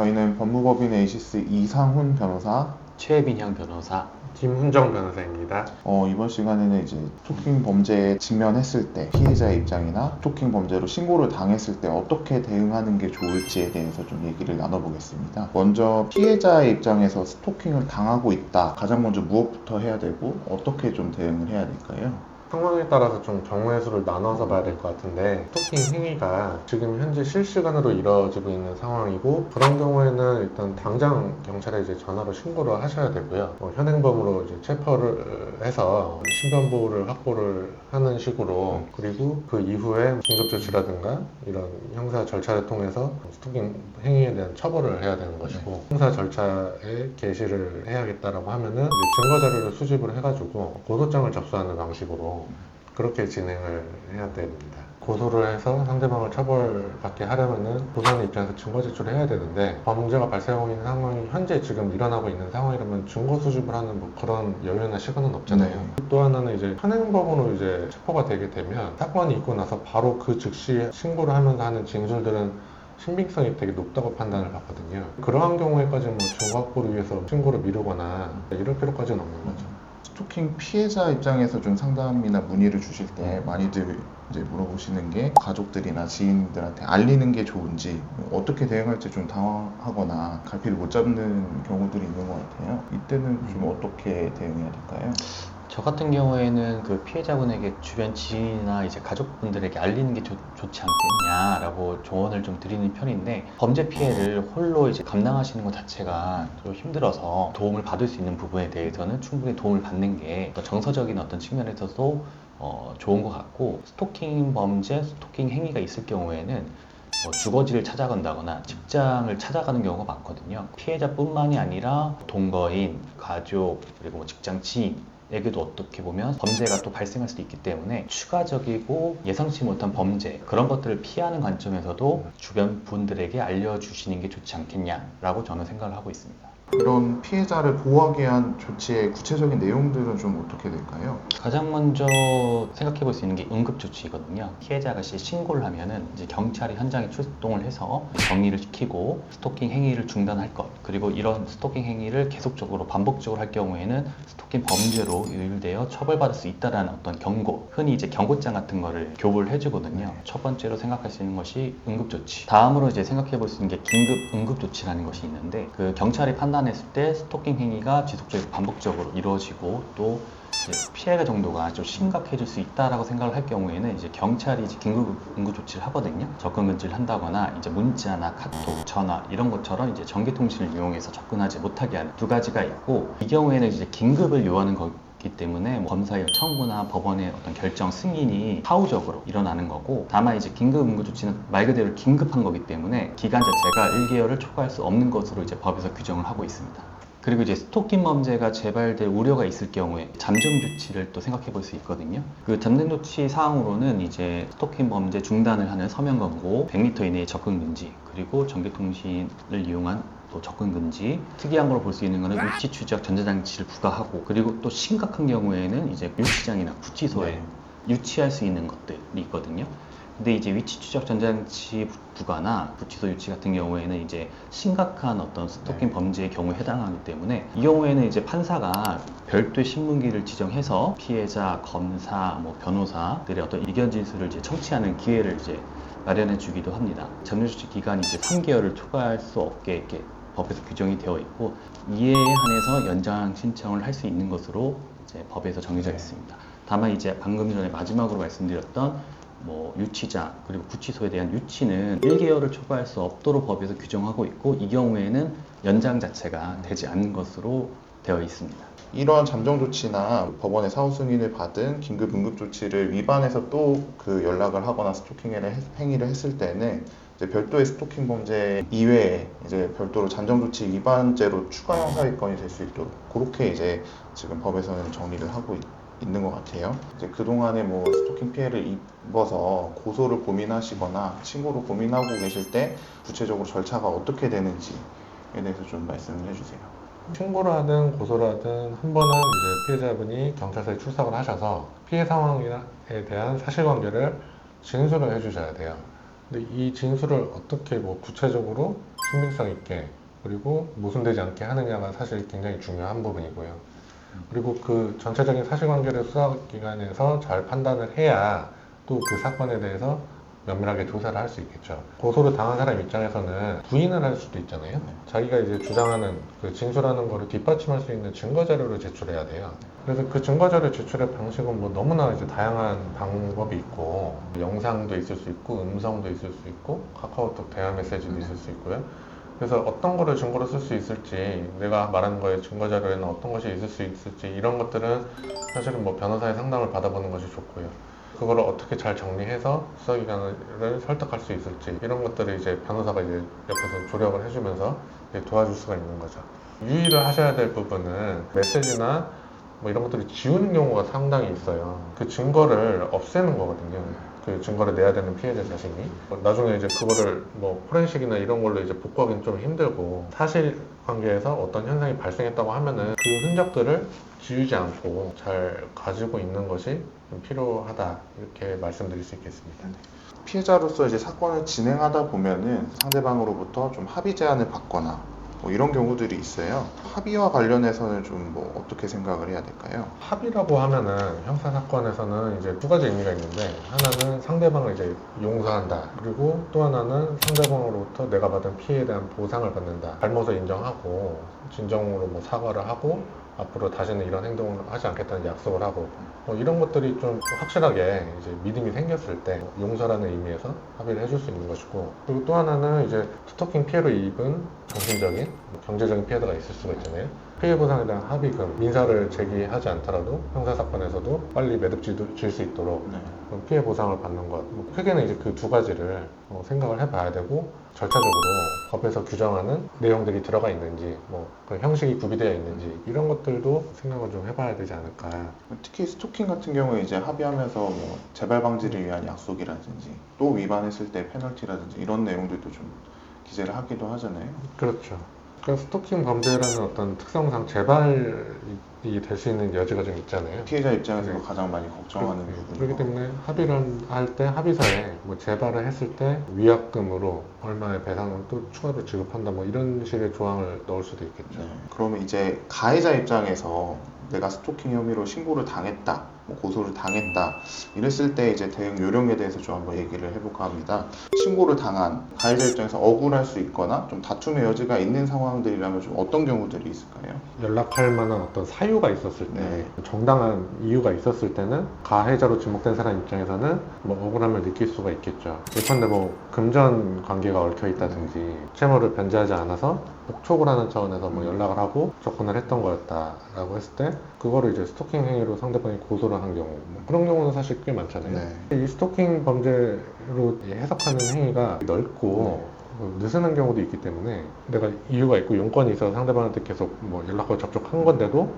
저희는 법무법인 에이시스 이상훈 변호사. 최빈형 변호사 김훈정 변호사입니다. 어, 이번 시간에는 이제 스토킹 범죄에 직면했을 때 피해자의 입장이나 스토킹 범죄로 신고를 당했을 때 어떻게 대응하는 게 좋을지에 대해서 좀 얘기를 나눠보겠습니다. 먼저 피해자의 입장에서 스토킹을 당하고 있다. 가장 먼저 무엇부터 해야 되고 어떻게 좀 대응을 해야 될까요? 상황에 따라서 좀 경우의 수를 나눠서 봐야 될 것 같은데 스토킹 행위가 지금 현재 실시간으로 이루어지고 있는 상황이고 그런 경우에는 일단 당장 경찰에 이제 전화로 신고를 하셔야 되고요. 뭐 현행범으로 이제 체포를 해서 신변 보호를 확보를 하는 식으로 그리고 그 이후에 긴급 조치라든가 이런 형사 절차를 통해서 스토킹 행위에 대한 처벌을 해야 되는 것이고 형사 절차에 개시를 해야겠다라고 하면은 증거 자료를 수집을 해가지고 고소장을 접수하는 방식으로 그렇게 진행을 해야 됩니다. 고소를 해서 상대방을 처벌받게 하려면은 조사는 입장에서 증거 제출을 해야 되는데 범죄가 발생하고 있는 상황이 현재 지금 일어나고 있는 상황이라면 증거 수집을 하는 뭐 그런 여유나 시간은 없잖아요. 네. 또 하나는 이제 현행범으로 이제 체포가 되게 되면 사건이 있고 나서 바로 그 즉시 신고를 하면서 하는 진술들은 신빙성이 되게 높다고 판단을 받거든요. 그러한 경우에까지 뭐 증거 확보를 위해서 신고를 미루거나 이럴 필요까지는 없는 거죠. 스토킹 피해자 입장에서 좀 상담이나 문의를 주실 때 많이들 이제 물어보시는 게 가족들이나 지인들한테 알리는 게 좋은지 어떻게 대응할지 좀 당황하거나 갈피를 못 잡는 경우들이 있는 것 같아요. 이때는 좀 어떻게 대응해야 될까요? 저 같은 경우에는 그 피해자분에게 주변 지인이나 이제 가족분들에게 알리는 게 좋, 좋지 않겠냐라고 조언을 좀 드리는 편인데 범죄 피해를 홀로 이제 감당하시는 것 자체가 좀 힘들어서 도움을 받을 수 있는 부분에 대해서는 충분히 도움을 받는 게 정서적인 어떤 측면에서도 어, 좋은 것 같고 스토킹 범죄, 스토킹 행위가 있을 경우에는 뭐 주거지를 찾아간다거나 직장을 찾아가는 경우가 많거든요. 피해자뿐만이 아니라 동거인, 가족, 그리고 뭐 직장 지인, 에게도 어떻게 보면 범죄가 또 발생할 수도 있기 때문에 추가적이고 예상치 못한 범죄 그런 것들을 피하는 관점에서도 주변 분들에게 알려주시는 게 좋지 않겠냐라고 저는 생각을 하고 있습니다. 이런 피해자를 보호하기 위한 조치의 구체적인 내용들은 좀 어떻게 될까요? 가장 먼저 생각해 볼 수 있는 게 응급조치거든요. 피해자가 시 신고를 하면은 이제 경찰이 현장에 출동을 해서 정리를 시키고 스토킹 행위를 중단할 것 그리고 이런 스토킹 행위를 계속적으로 반복적으로 할 경우에는 스토킹 범죄로 유일되어 처벌받을 수 있다라는 어떤 경고 흔히 이제 경고장 같은 거를 교부를 해주거든요. 첫 번째로 생각할 수 있는 것이 응급조치. 다음으로 이제 생각해 볼 수 있는 게 긴급 응급조치라는 것이 있는데 그 경찰이 판단 했을 때 스토킹 행위가 지속적이고 반복적으로 이루어지고 또 피해가 정도가 좀 심각해질 수 있다라고 생각을 할 경우에는 이제 경찰이 이제 긴급 응급 조치를 하거든요. 접근 금지를 한다거나 이제 문자나 카톡, 전화 이런 것처럼 이제 전기 통신을 이용해서 접근하지 못하게 하는 두 가지가 있고 이 경우에는 이제 긴급을 요하는 거. 기 때문에 뭐 검사의 청구나 법원의 어떤 결정 승인이 사후적으로 일어나는 거고 다만 이제 긴급 응급 조치는 말 그대로 긴급한 거기 때문에 기간 자체가 1개월을 초과할 수 없는 것으로 이제 법에서 규정을 하고 있습니다. 그리고 이제 스토킹 범죄가 재발될 우려가 있을 경우에 잠정 조치를 또 생각해 볼 수 있거든요. 그 잠정 조치 사항으로는 이제 스토킹 범죄 중단을 하는 서면 권고, 100m 이내의 접근 금지, 그리고 전기통신을 이용한 또 접근 금지, 특이한 걸로 볼 수 있는 거는 위치 추적 전자장치를 부과하고, 그리고 또 심각한 경우에는 이제 유치장이나 구치소에 네. 유치할 수 있는 것들이 있거든요. 근데 이제 위치 추적 전자장치 부과나 구치소 유치 같은 경우에는 이제 심각한 어떤 스토킹 네. 범죄의 경우에 해당하기 때문에 이 경우에는 이제 판사가 별도의 신문기를 지정해서 피해자, 검사, 뭐 변호사들의 어떤 의견 진술을 이제 청취하는 기회를 이제 마련해 주기도 합니다. 점유조치 기간이 이제 3개월을 초과할 수 없게 이렇게 법에서 규정이 되어 있고 이에 한해서 연장 신청을 할 수 있는 것으로 이제 법에서 정해져 있습니다. 다만 이제 방금 전에 마지막으로 말씀드렸던 뭐 유치자 그리고 구치소에 대한 유치는 1개월을 초과할 수 없도록 법에서 규정하고 있고 이 경우에는 연장 자체가 되지 않는 것으로 되어 있습니다. 이러한 잠정 조치나 법원의 사후 승인을 받은 긴급 응급 조치를 위반해서 또 그 연락을 하거나 스토킹을 했- 행위를 했을 때는 이제 별도의 스토킹 범죄 이외에 이제 별도로 잠정 조치 위반죄로 추가 형사입건이 될 수 있도록 그렇게 이제 지금 법에서는 정리를 하고 있, 있는 것 같아요. 이제 그 동안에 뭐 스토킹 피해를 입어서 고소를 고민하시거나 신고를 고민하고 계실 때 구체적으로 절차가 어떻게 되는지에 대해서 좀 말씀을 해주세요. 신고를 하든 고소를 하든 한 번은 이제 피해자분이 경찰서에 출석을 하셔서 피해 상황에 대한 사실관계를 진술을 해주셔야 돼요. 근데 이 진술을 어떻게 뭐 구체적으로 신빙성 있게 그리고 모순되지 않게 하느냐가 사실 굉장히 중요한 부분이고요. 그리고 그 전체적인 사실관계를 수사기관에서 잘 판단을 해야 또 그 사건에 대해서 면밀하게 조사를 할 수 있겠죠. 고소를 당한 사람 입장에서는 부인을 할 수도 있잖아요. 자기가 이제 주장하는 그 진술하는 거를 뒷받침할 수 있는 증거 자료를 제출해야 돼요. 그래서 그 증거 자료 제출의 방식은 뭐 너무나 이제 다양한 방법이 있고 영상도 있을 수 있고 음성도 있을 수 있고 카카오톡 대화 메시지도 있을 수 있고요. 그래서 어떤 거를 증거로 쓸 수 있을지 내가 말하는 거에 증거 자료에는 어떤 것이 있을 수 있을지 이런 것들은 사실은 뭐 변호사의 상담을 받아보는 것이 좋고요. 그거를 어떻게 잘 정리해서 수사기관을 설득할 수 있을지 이런 것들을 이제 변호사가 이제 옆에서 조력을 해주면서 도와줄 수가 있는 거죠. 유의를 하셔야 될 부분은 메시지나 뭐 이런 것들을 지우는 경우가 상당히 있어요. 그 증거를 없애는 거거든요. 그 증거를 내야 되는 피해자 자신이 나중에 이제 그거를 뭐 포렌식이나 이런 걸로 이제 복구하기는 좀 힘들고 사실 관계에서 어떤 현상이 발생했다고 하면은 그 흔적들을 지우지 않고 잘 가지고 있는 것이 좀 필요하다 이렇게 말씀드릴 수 있겠습니다. 피해자로서 이제 사건을 진행하다 보면은 상대방으로부터 좀 합의 제안을 받거나 뭐 이런 경우들이 있어요. 합의와 관련해서는 좀 뭐 어떻게 생각을 해야 될까요? 합의라고 하면은 형사 사건에서는 이제 두 가지 의미가 있는데 하나는 상대방을 이제 용서한다 그리고 또 하나는 상대방으로부터 내가 받은 피해에 대한 보상을 받는다 잘못을 인정하고 진정으로 뭐 사과를 하고 앞으로 다시는 이런 행동을 하지 않겠다는 약속을 하고 뭐 이런 것들이 좀 확실하게 이제 믿음이 생겼을 때 용서라는 의미에서 합의를 해줄 수 있는 것이고 그리고 또 하나는 이제 스토킹 피해로 입은 정신적인 경제적인 피해가 있을 수가 있잖아요. 피해 보상에 대한 합의금 민사를 제기하지 않더라도 형사 사건에서도 빨리 매듭 질 수 있도록 네. 그런 피해 보상을 받는 것. 뭐 크게는 이제 그 두 가지를 어, 생각을 해봐야 되고 절차적으로 법에서 규정하는 내용들이 들어가 있는지, 뭐그 형식이 구비되어 있는지 이런 것들도 생각을 좀 해봐야 되지 않을까. 특히 스토킹 같은 경우에 이제 합의하면서 뭐 재발 방지를 위한 약속이라든지 또 위반했을 때 페널티라든지 이런 내용들도 좀 기재를 하기도 하잖아요. 그렇죠. 그러니까 스토킹 범죄라는 어떤 특성상 재발이 될 수 있는 여지가 좀 있잖아요. 피해자 입장에서 네. 가장 많이 걱정하는 그- 부분이고 그렇기 때문에 합의를 할 때 합의서에 뭐 재발을 했을 때 위약금으로 얼마의 배상을 또 추가로 지급한다 뭐 이런 식의 조항을 넣을 수도 있겠죠. 네. 그러면 이제 가해자 입장에서 내가 스토킹 혐의로 신고를 당했다, 뭐 고소를 당했다 이랬을 때 이제 대응 요령에 대해서 좀 한번 얘기를 해볼까 합니다. 신고를 당한 가해자 입장에서 억울할 수 있거나 좀 다툼의 여지가 있는 상황들이라면 좀 어떤 경우들이 있을까요? 연락할 만한 어떤 사유가 있었을 때 네. 정당한 이유가 있었을 때는 가해자로 지목된 사람 입장에서는 뭐 억울함을 느낄 수가 있겠죠. 예컨대 뭐 금전 관계가 얽혀 있다든지 채무를 변제하지 않아서 복촉을 하는 차원에서 뭐 연락을 하고 접근을 했던 거였다라고 했을 때 그거를 이제 스토킹 행위로 상대방이 고소를 한 경우 뭐 그런 경우는 사실 꽤 많잖아요. 네. 이 스토킹 범죄로 해석하는 행위가 넓고 뭐 느슨한 경우도 있기 때문에 내가 이유가 있고 용건이 있어서 상대방한테 계속 뭐 연락과 접촉한 건데도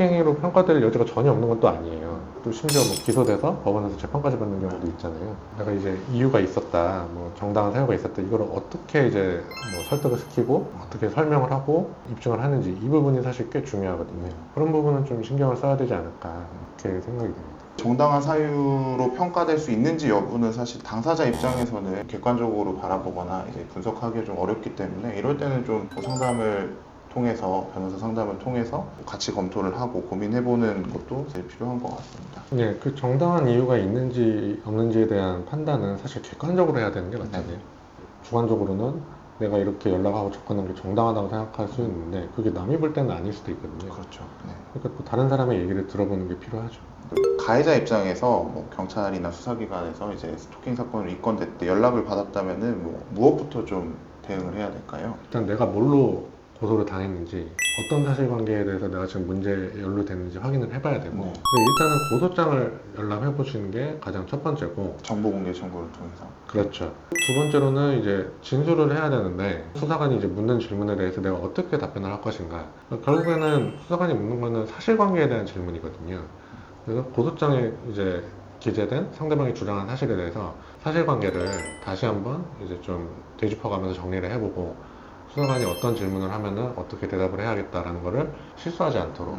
행위로 평가될 여지가 전혀 없는 건 또 아니에요. 또 심지어 뭐 기소돼서 법원에서 재판까지 받는 경우도 있잖아요. 내가 이제 이유가 있었다, 뭐 정당한 사유가 있었다, 이거를 어떻게 이제 뭐 설득을 시키고 어떻게 설명을 하고 입증을 하는지 이 부분이 사실 꽤 중요하거든요. 그런 부분은 좀 신경을 써야 되지 않을까 이렇게 생각이 듭니다. 정당한 사유로 평가될 수 있는지 여부는 사실 당사자 입장에서는 객관적으로 바라보거나 이제 분석하기 좀 어렵기 때문에 이럴 때는 좀뭐 상담을 통해서 변호사 상담을 통해서 같이 검토를 하고 고민해보는 것도 제일 필요한 것 같습니다. 네, 그 정당한 이유가 있는지 없는지에 대한 판단은 사실 객관적으로 해야 되는 게 맞잖아요. 주관적으로는 내가 이렇게 연락하고 접근한 게 정당하다고 생각할 수 있는데 그게 남이 볼 때는 아닐 수도 있거든요. 그렇죠. 네. 그러니까 또 다른 사람의 얘기를 들어보는 게 필요하죠. 그 가해자 입장에서 뭐 경찰이나 수사기관에서 이제 스토킹 사건을 입건될 때 연락을 받았다면은 뭐 무엇부터 좀 대응을 해야 될까요? 일단 내가 뭘로 고소를 당했는지 어떤 사실관계에 대해서 내가 지금 문제 연루됐는지 확인을 해봐야 되고 네. 일단은 고소장을 연락해 보시는 게 가장 첫 번째고 정보 공개 청구를 통해서. 그렇죠. 두 번째로는 이제 진술을 해야 되는데 수사관이 이제 묻는 질문에 대해서 내가 어떻게 답변을 할 것인가. 결국에는 수사관이 묻는 거는 사실관계에 대한 질문이거든요. 그래서 고소장에 이제 기재된 상대방이 주장한 사실에 대해서 사실관계를 다시 한번 이제 좀 되짚어가면서 정리를 해보고 수사관이 어떤 질문을 하면은 어떻게 대답을 해야겠다라는 거를 실수하지 않도록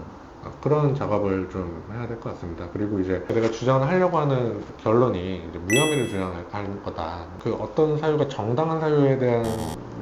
그런 작업을 좀 해야 될 것 같습니다. 그리고 이제 내가 주장하려고 하는 결론이 이제 무혐의를 주장하는 거다. 그 어떤 사유가 정당한 사유에 대한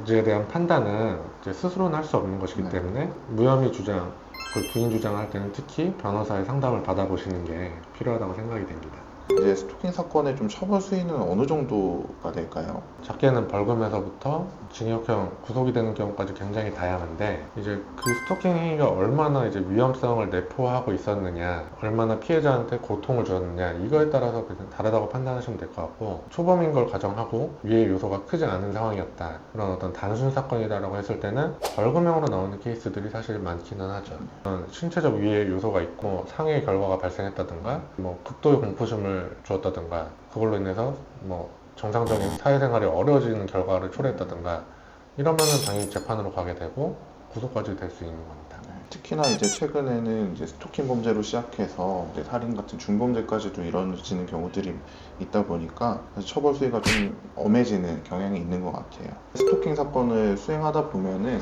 이에 대한 판단은 이제 스스로는 할 수 없는 것이기 네. 때문에 무혐의 주장, 그 부인 주장을 할 때는 특히 변호사의 상담을 받아보시는 게 필요하다고 생각이 됩니다. 이제 스토킹 사건의 좀 처벌 수위는 어느 정도가 될까요? 작게는 벌금에서부터 징역형 구속이 되는 경우까지 굉장히 다양한데 이제 그 스토킹 행위가 얼마나 이제 위험성을 내포하고 있었느냐 얼마나 피해자한테 고통을 줬느냐 이거에 따라서 다르다고 판단하시면 될 것 같고 초범인 걸 가정하고 위해 요소가 크지 않은 상황이었다 그런 어떤 단순 사건이다라고 했을 때는 벌금형으로 나오는 케이스들이 사실 많기는 하죠 신체적 위해 요소가 있고 상해 결과가 발생했다든가 뭐 극도의 공포심을 주었다든가 그걸로 인해서 뭐 정상적인 사회생활이 어려워지는 결과를 초래했다든가 이러면은 당연히 재판으로 가게 되고 구속까지 될 수 있는 겁니다. 특히나 이제 최근에는 이제 스토킹 범죄로 시작해서 살인 같은 중범죄까지도 이뤄지는 경우들이 있다 보니까 처벌 수위가 좀 엄해지는 경향이 있는 것 같아요. 스토킹 사건을 수행하다 보면은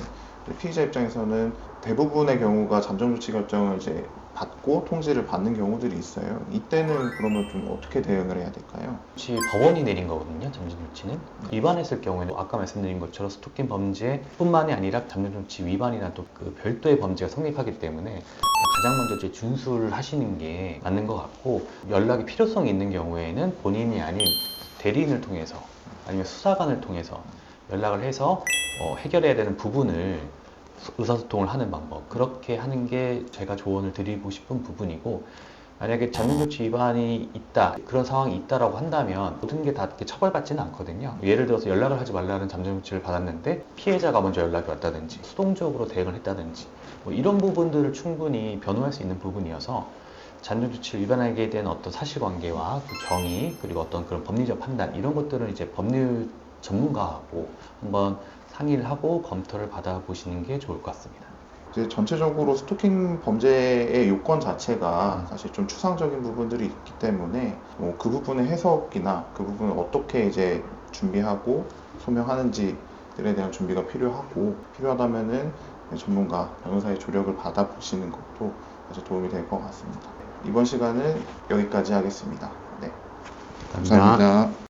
피의자 입장에서는 대부분의 경우가 잠정 조치 결정을 이제 받고 통지를 받는 경우들이 있어요. 이때는 그러면 좀 어떻게 대응을 해야 될까요? 혹시 법원이 내린 거거든요, 잠정 조치는. 위반했을 경우에는 아까 말씀드린 것처럼 스토킹 범죄뿐만이 아니라 잠정 조치 위반이나 또 그 별도의 범죄가 성립하기 때문에 가장 먼저 이제 준수를 하시는 게 맞는 것 같고 연락이 필요성이 있는 경우에는 본인이 아닌 대리인을 통해서 아니면 수사관을 통해서 연락을 해서 어, 해결해야 되는 부분을 수- 의사소통을 하는 방법. 그렇게 하는 게 제가 조언을 드리고 싶은 부분이고 만약에 잠정조치 위반이 있다 그런 상황이 있다라고 한다면 모든 게 다 처벌받지는 않거든요. 예를 들어서 연락을 하지 말라는 잠정조치를 받았는데 피해자가 먼저 연락이 왔다든지 수동적으로 대응을 했다든지 뭐 이런 부분들을 충분히 변호할 수 있는 부분이어서 잔존조치를 위반하게 된 어떤 사실관계와 그 경위 그리고 어떤 그런 법리적 판단 이런 것들은 이제 법률 전문가하고 한번 상의를 하고 검토를 받아보시는 게 좋을 것 같습니다. 이제 전체적으로 스토킹 범죄의 요건 자체가 사실 좀 추상적인 부분들이 있기 때문에 뭐 그 부분의 해석이나 그 부분을 어떻게 이제 준비하고 소명하는지들에 대한 준비가 필요하고 필요하다면은 전문가 변호사의 조력을 받아보시는 것도 사실 도움이 될 것 같습니다. 이번 시간은 여기까지 하겠습니다. 네, 감사합니다.